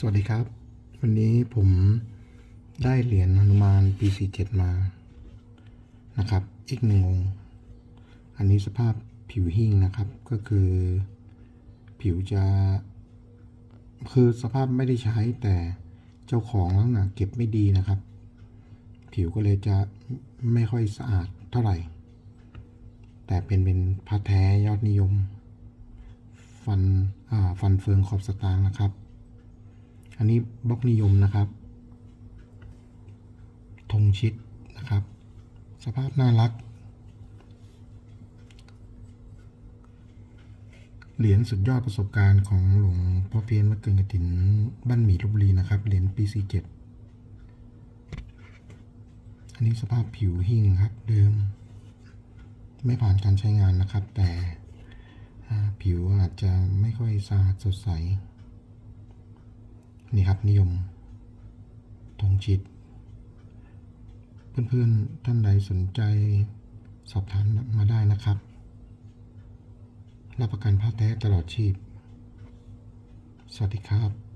สวัสดีครับ วันนี้ผมได้เหรียญหนุมานปี 47 มานะครับ อีกหนึ่งองค์ อันนี้สภาพผิวหิ้งนะครับ ก็คือผิวจะคือสภาพไม่ได้ใช้แต่เจ้าของแล้วนะเก็บไม่ดีนะครับ ผิวก็เลยจะไม่ค่อยสะอาดเท่าไหร่ แต่เป็นเป็นพระแท้ยอดนิยม ฟันอ่าฟันเฟืองขอบสตางค์นะครับ อันนี้บล็อกนิยมนะครับธงชิดนะครับ สภาพน่ารัก เหรียญสุดยอดประสบการณ์ของหลวงพ่อเพียนวัดเกินกระถินบ้านหมี่ลบบุรีนะครับ เหรียญปี47อันนี้สภาพผิวหิ้งครับเดิม ไม่ผ่านการใช้งานนะครับ แต่ผิวอาจจะไม่ค่อยสะอาดสดใส นี่ครับนิยมธงจิต เพื่อนๆท่านใดสนใจสอบถามมาได้นะครับ รับประกันผ้าแท้ตลอดชีพ สวัสดีครับ